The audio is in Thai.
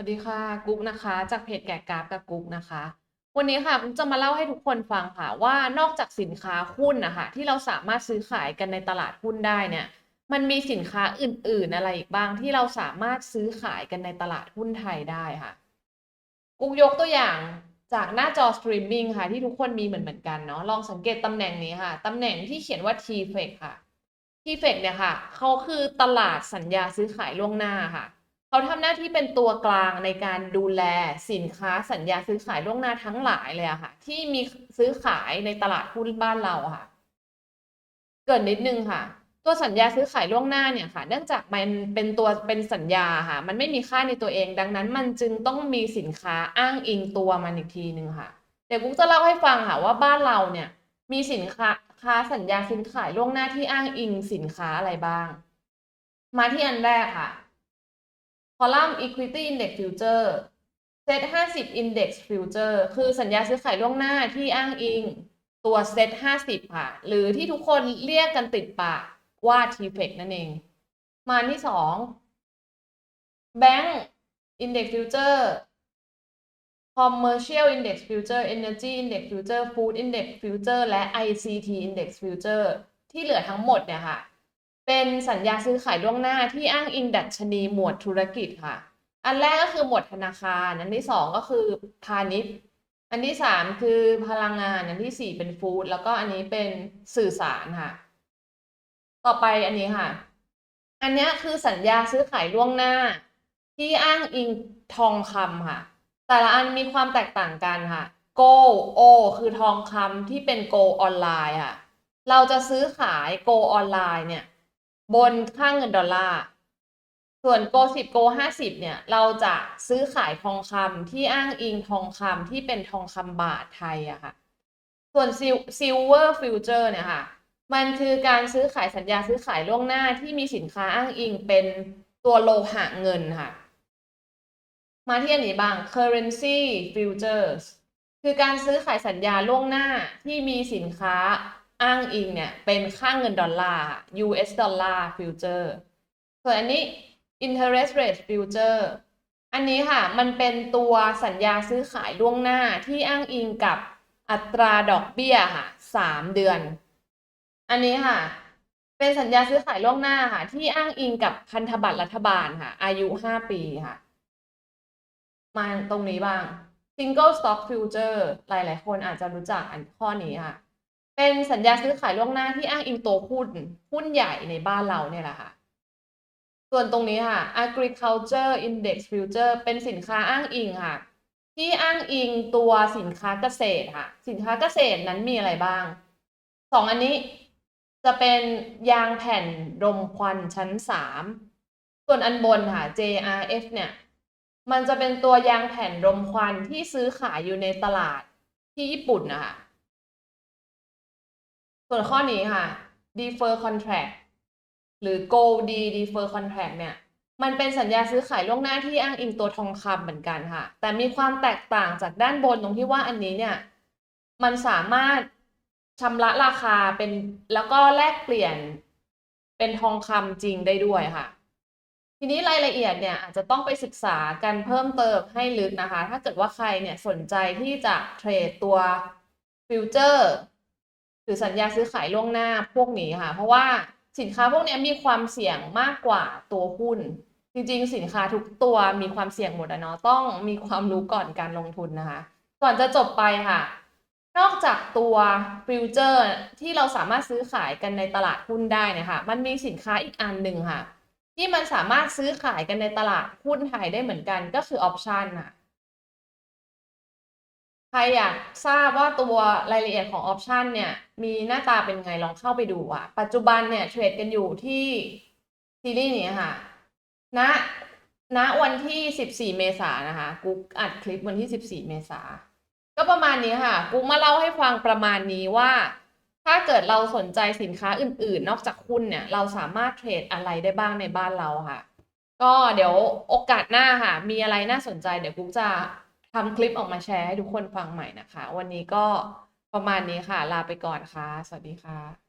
สวัสดีค่ะกุ๊กนะคะ จากเพจแกะกราฟกับกุ๊กนะคะ วันนี้ค่ะกุ๊กจะมาเล่าให้ทุกคนฟังค่ะว่านอกจากสินค้าหุ้นนะคะที่เราสามารถซื้อขายกันในตลาดหุ้นได้เนี่ย มันมีสินค้าอื่น ๆ อะไรอีกบ้างที่เราสามารถซื้อขายกันในตลาดหุ้นไทยได้ค่ะ กุ๊กยกตัวอย่างจากหน้าจอสตรีมมิ่งค่ะที่ทุกคนมีเหมือนเหมือนกันเนาะลองสังเกตตำแหน่งนี้ค่ะตำแหน่งที่เขียนว่า t f e x ค่ะ t f e x เนี่ยค่ะเขาคือตลาดสัญญาซื้อขายล่วงหน้าค่ะ เขาทำหน้าที่เป็นตัวกลางในการดูแลสินค้าสัญญาซื้อขายล่วงหน้าทั้งหลายเลยอะค่ะ ที่มีซื้อขายในตลาดหุ้นบ้านเราค่ะ เกิดนิดนึงค่ะ ตัวสัญญาซื้อขายล่วงหน้าเนี่ยค่ะ เนื่องจากมันเป็นตัวเป็นสัญญาค่ะ มันไม่มีค่าในตัวเอง ดังนั้น มันจึงต้องมีสินค้าอ้างอิงตัวมันอีกทีนึงค่ะ เดี๋ยวกุ๊กจะเล่าให้ฟังค่ะว่าบ้านเราเนี่ย มีสินค้าค้าสัญญาซื้อขายล่วงหน้าที่อ้างอิงสินค้าอะไรบ้าง มาที่อันแรกค่ะ คอลัมน์ Equity Index Future Set 50 Index Future คือสัญญาซื้อขายล่วงหน้าที่อ้างอิงตัว Set 50 ค่ะ หรือที่ทุกคนเรียกกันติดปากว่า TFEX นั่นเอง มาที่สอง Bank Index Future Commercial Index Future Energy Index Future Food Index Future และ ICT Index Future ที่เหลือทั้งหมดเนี่ยค่ะ เป็นสัญญาซื้อขายล่วงหน้าที่อ้างอิงดัชนีหมวดธุรกิจค่ะ อันแรกก็คือหมวดธนาคาร อันที่สองก็คือพาณิชย์ อันที่สามคือพลังงาน อันที่สี่เป็นฟู้ด แล้วก็อันนี้เป็นสื่อสารค่ะ ต่อไปอันนี้ค่ะ อันนี้คือสัญญาซื้อขายล่วงหน้า ที่อ้างอิงทองคำค่ะ แต่ละอันมีความแตกต่างกันค่ะ Gold O คือทองคำที่เป็น Gold ออนไลน์ค่ะ เราจะซื้อขาย Gold ออนไลน์เนี่ย บนค่างเงินดอลลาร์ ส่วน Go 10 Go 50เนี่ย เราจะซื้อขายทองคำที่อ้างอิงทองคำที่เป็นทองคำบาทไทยอะค่ะ ส่วน Silver Future เนี่ยค่ะ มันคือการซื้อขายสัญญาซื้อขายล่วงหน้าที่มีสินค้าอ้างอิงเป็นตัวโลหะเงินค่ะ มาที่อันนี้บ้าง Currency Futures คือการซื้อขายสัญญาล่วงหน้าที่มีสินค้า อ้างอิงเนี่ย เป็นค่าเงินดอลลาร์ US ดอลลาร์ future ส่วนอันนี้ interest rate future อันนี้ค่ะ มันเป็นตัวสัญญาซื้อขายล่วงหน้าที่อ้างอิงกับอัตราดอกเบี้ยค่ะสามเดือน อันนี้ค่ะ เป็นสัญญาซื้อขายล่วงหน้าค่ะ ที่อ้างอิงกับพันธบัตรรัฐบาลค่ะ อายุห้าปีค่ะ มาตรงนี้บ้าง single stock future หลาย ๆ คนอาจจะรู้จักอันข้อนี้ค่ะ เป็นสัญญาซื้อขายล่วงหน้าที่อ้างอิงตัวหุ้นหุ้นใหญ่ในบ้านเราเนี่ยแหละค่ะ ส่วนตรงนี้ค่ะ agriculture index future เป็นสินค้าอ้างอิงค่ะ ที่อ้างอิงตัวสินค้าเกษตรค่ะ สินค้าเกษตรนั้นมีอะไรบ้างสองอันนี้จะเป็นยางแผ่นรมควันชั้นสามส่วนอันบนค่ะ JRF เนี่ย มันจะเป็นตัวยางแผ่นรมควันที่ซื้อขายอยู่ในตลาดที่ญี่ปุ่นนะคะ ส่วนข้อนี้ค่ะ defer contract หรือ gold D defer contract เนี่ย มันเป็นสัญญาซื้อขายล่วงหน้าที่อ้างอิงตัวทองคำเหมือนกันค่ะ แต่มีความแตกต่างจากด้านบนตรงที่ว่าอันนี้เนี่ย มันสามารถชำระราคาเป็นแล้วก็แลกเปลี่ยนเป็นทองคำจริงได้ด้วยค่ะ ทีนี้รายละเอียดเนี่ยอาจจะต้องไปศึกษากันเพิ่มเติมให้ลึกนะคะ ถ้าเกิดว่าใครเนี่ยสนใจที่จะเทรดตัวฟิวเจอร์ หรือสัญญาซื้อขายล่วงหน้าพวกนี้ค่ะ เพราะว่าสินค้าพวกนี้มีความเสี่ยงมากกว่าตัวหุ้น จริงๆ สินค้าทุกตัวมีความเสี่ยงหมดอะเนาะต้องมีความรู้ก่อนการลงทุนนะคะ ก่อนจะจบไปค่ะ นอกจากตัวฟิวเจอร์ที่เราสามารถซื้อขายกันในตลาดหุ้นได้นะคะมันมีสินค้าอีกอันหนึ่งค่ะ ที่มันสามารถซื้อขายกันในตลาดหุ้นไทยได้เหมือนกันก็คือออปชันค่ะ ใครอยากทราบว่าตัวรายละเอียดของออปชันเนี่ย มีหน้าตาเป็นไงลองเข้าไปดูอะปัจจุบันเนี่ยเทรดกันอยู่ที่ซีรีส์นี้ค่ะณณวันที่ 14 เมษานนะคะกุ๊กอัดคลิปวันที่ 14 เมษาก็ประมาณนี้ค่ะกุ๊กมาเล่าให้ฟังประมาณนี้ว่า ถ้าเกิดเราสนใจสินค้าอื่น ๆ นอกจากหุ้นเนี่ย เราสามารถเทรดอะไรได้บ้างในบ้านเราค่ะ ก็เดี๋ยวโอกาสหน้าค่ะ มีอะไรน่าสนใจเดี๋ยวกุ๊กจะ ทำคลิปออกมาแชร์ให้ทุกคนฟังใหม่นะคะ วันนี้ก็ประมาณนี้ค่ะ ลาไปก่อนค่ะ สวัสดีค่ะ